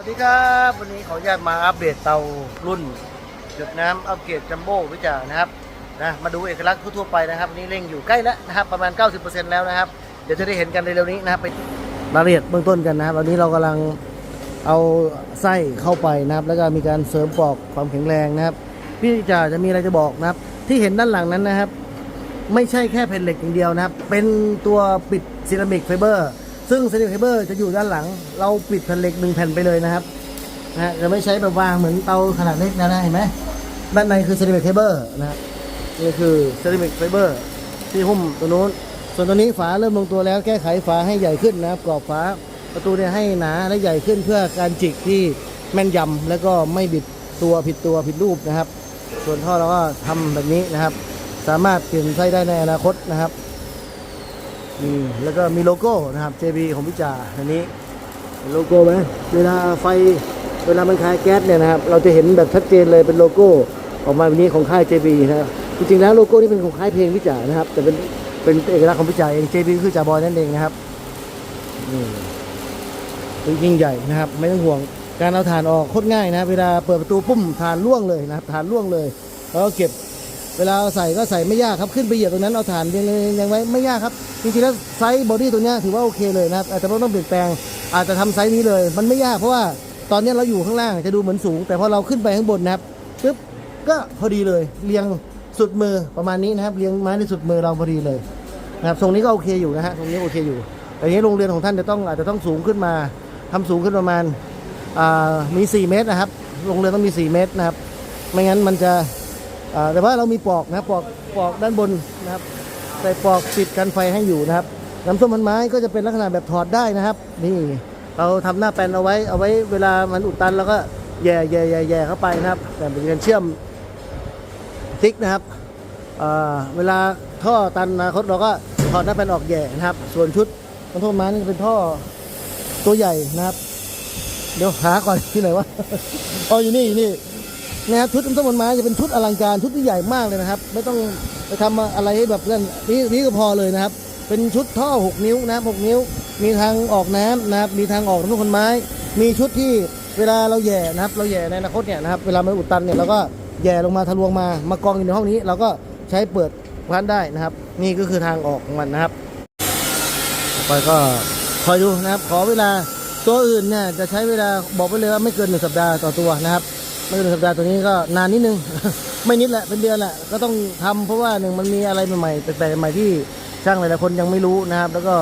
สวัสดีครับ วันนี้ขออนุญาตมาอัปเดตเตารุ่นหยดน้ำอัปเกรดจัมโบ้วิจารนะครับนะมาดูเอกลักษณ์ทั่วไปนะครับวันนี้เร่งอยู่ใกล้แล้วนะครับประมาณ 90%แล้วนะครับ เดี๋ยวจะได้เห็นกันในเร็วนี้นะครับไปรายละเอียดเบื้องต้นกันนะครับวันนี้เรากำลังเอาไส้เข้าไปนะครับ แล้วก็มีการเสริมปอกความแข็งแรงนะครับ พี่จ่าจะมีอะไรจะบอกนะครับ ที่เห็นด้านหลังนั้นนะครับ ไม่ใช่แค่แผ่นเหล็กอย่างเดียวนะครับ เป็นตัวปิดเซรามิกไฟเบอร์ ซึ่งเซรามิกไฟเบอร์จะอยู่ด้านหลัง เราปิดแผ่นเหล็กหนึ่งแผ่นไปเลยนะครับนะจะไม่ใช้แบบวางเหมือนเตาขนาดเล็กนะนะเห็นไหมด้านในคือเซรามิกไฟเบอร์นะฮะนี่คือเซรามิกไฟเบอร์ที่หุ้มตัวนู้น ส่วนตัวนี้ฝาเริ่มลงตัวแล้วแก้ไขฝาให้ใหญ่ขึ้นนะครับกรอบฝาประตูเนี่ยให้หนาและใหญ่ขึ้นเพื่อการจิกที่แม่นยำแล้วก็ไม่บิดตัวผิดตัวผิดรูปนะครับ ส่วนท่อเราก็ทำแบบนี้นะครับ สามารถเปลี่ยนไส้ได้ในอนาคตนะครับ นี่แล้วก็มีโลโก้นะครับ JB ของพิจาอันนี้เห็นโลโก้ไหมเวลาไฟเวลามันคายแก๊สเนี่ยนะครับ เราจะเห็นแบบชัดเจนเลยเป็นโลโก้ออกมาแบบนี้ของค่าย JB นะครับจริงๆแล้วโลโก้นี้เป็นของค่ายเพลงพิจานะครับ แต่เป็นเป็นเอกลักษณ์ของพิจาเอง JB คือจ่าบอยนั่นเองนะครับนี่เป็นยิ่งใหญ่นะครับ ไม่ต้องห่วงการเอาถ่านออกโคตรง่ายนะ เวลาเปิดประตูปุ้มถ่านล่วงเลยนะครับถ่านล่วงเลยแล้วก็เก็บ เวลาใส่ก็ใส่ไม่ยากครับขึ้นไปเหยียบตรงนั้นเอาฐานเรียงๆยังไว้ไม่ยากครับจริงๆแล้วไซส์บอดี้ตัวนี้ถือว่าโอเคเลยนะครับอาจจะไม่ต้องเปลี่ยนแปลงอาจจะทำไซส์นี้เลย มันไม่ยากเพราะว่าตอนนี้เราอยู่ข้างล่างจะดูเหมือนสูง แต่พอเราขึ้นไปข้างบนนะครับปึ๊บก็พอดีเลยเรียงสุดมือประมาณนี้นะครับเรียงไม้ในสุดมือเราพอดีเลยนะครับทรงนี้ก็โอเคอยู่นะฮะตรงนี้โอเคอยู่แต่นี้โรงเรียนของท่านจะต้องอาจจะต้องสูงขึ้นมาทำสูงขึ้นประมาณมี 4 เมตรนะครับโรงเรียนต้องมี 4 เมตรนะครับ ไม่งั้นมันจะ แต่ว่าเรามีปลอกนะปลอกปลอกด้านบนนะครับใส่ปลอกปิดกันไฟให้อยู่นะครับน้ำส้มพันไม้ก็จะเป็นลักษณะแบบถอดได้นะครับ นี่เราทำหน้าแปลนเอาไว้เอาไว้เวลามันอุดตันเราก็แย่แย่แย่แย่เข้าไปนะครับแต่เป็นการเชื่อมติ๊กนะครับเวลาท่อตันอนาคตเราก็ถอดหน้าแปลนออกแย่นะครับ ส่วนชุดน้ำส้มพันไม้นี่เป็นท่อตัวใหญ่นะครับ เดี๋ยวหาก่อนที่ไหนวะอ๋ออยู่นี่อยู่นี่ นะครับชุดน้ำส้มบนไม้จะเป็นชุดอลังการชุดที่ใหญ่มากเลยนะครับ ไม่ต้องไปทำอะไรให้แบบเรื่องนี้นี้ก็พอเลยนะครับ เป็นชุดท่อ 6 นิ้วนะครับ6นิ้ว มีทางออกน้ำนะครับมีทางออกน้ำส้มบนไม้ มีชุดที่เวลาเราแย่นะครับ เราแย่ในอนาคตเนี่ยนะครับเวลามันอุดตันเนี่ยเราก็แย่ลงมาทะลวงมามากองอยู่ในห้องนี้เราก็ใช้เปิดพันได้นะครับ นี่ก็คือทางออกของมันนะครับต่อไปก็คอยดูนะครับ ขอเวลาตัวอื่นเนี่ยจะใช้เวลาบอกไปเลยว่าไม่เกินหนึ่งสัปดาห์ต่อตัวนะครับ ม่เกินหนึ่งสัปดาห์ตัวนี้ก็นานนิดนึง ไม่นิดแหละเป็นเดือนแหละก็ต้องทำเพราะว่าหนึ่งมันมีอะไรใหม่ๆแปลกๆใหม่ที่ช่างหลายๆคนยังไม่รู้นะครับ แล้วก็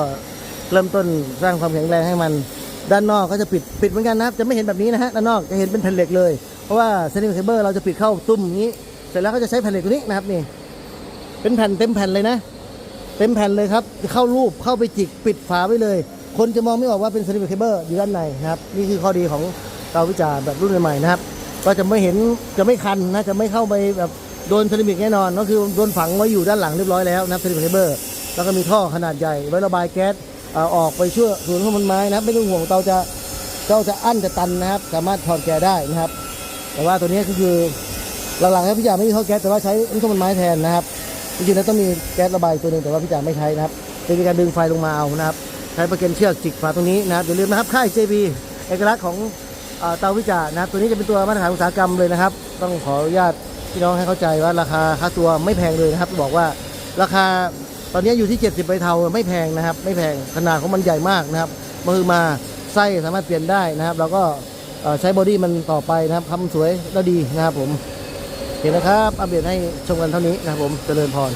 เริ่มต้นสร้างความแข็งแรงให้มัน ด้านนอกก็จะปิดปิดเหมือนกันนะครับ จะไม่เห็นแบบนี้นะฮะด้านนอกจะเห็นเป็นแผ่นเหล็กเลย เพราะว่าเซนิมไฟเบอร์เราจะปิดเข้าตุ้มอย่างนี้ เสร็จแล้วก็จะใช้แผ่นเหล็กตัวนี้นะครับนี่ เป็นแผ่นเต็มแผ่นเลยนะ เต็มแผ่นเลยครับเข้ารูปเข้าไปจิกปิดฝาไว้เลย คนจะมองไม่ออกว่าเป็นสลิปเคเบิลอยู่ด้านในนะครับนี่คือข้อดีของเตาวิจารณ์แบบรุ่นใหม่ๆนะครับ ก็จะไม่เห็นจะไม่คันนะจะไม่เข้าไปแบบโดนเซรามิกแน่นอน ก็คือโดนฝังไว้อยู่ด้านหลังเรียบร้อยแล้วนะครับสลิปเคเบิลแล้วก็มีท่อขนาดใหญ่ไว้ระบายแก๊สเอ่ออกไปช่วยส่วนของมันไม้นะครับไม่ต้องห่วงเตาจะเตาจะอั้นจะตันนะครับ สามารถถอดแกะได้นะครับ แต่ว่าตัวนี้ก็คือหลังๆครับพี่จ่าไม่มีท่อแก๊สแต่ว่าใช้น้ำส้มมันไม้แทนนะครับจริงๆแล้วต้องมีแก๊สระบายตัวหนึ่งแต่ว่าพี่จ๋าไม่ใช้นะครับเป็นการดึงไฟลงมาเอานะครับใช้ประเก็นเชือกจิกฝาตรงนี้นะครับอย่าลืมนะครับค่าย JB เอกลักษณ์ของ เตาวิจารณ์นะตัวนี้จะเป็นตัวมาตรฐานอุตสาหกรรมเลยนะครับ ต้องขออนุญาตพี่น้องให้เข้าใจว่าราคาค่าตัวไม่แพงเลยนะครับ บอกว่าราคาตอนนี้อยู่ที่ 70ใบเทาไม่แพงนะครับ ไม่แพงขนาดของมันใหญ่มากนะครับมือมาไส้สามารถเปลี่ยนได้นะครับ แล้วก็ใช้บอดี้มันต่อไปนะครับทำสวยและดีนะครับผมโอเคนะครับ อัปเดตให้ชมกันเท่านี้นะครับผมเจริญพร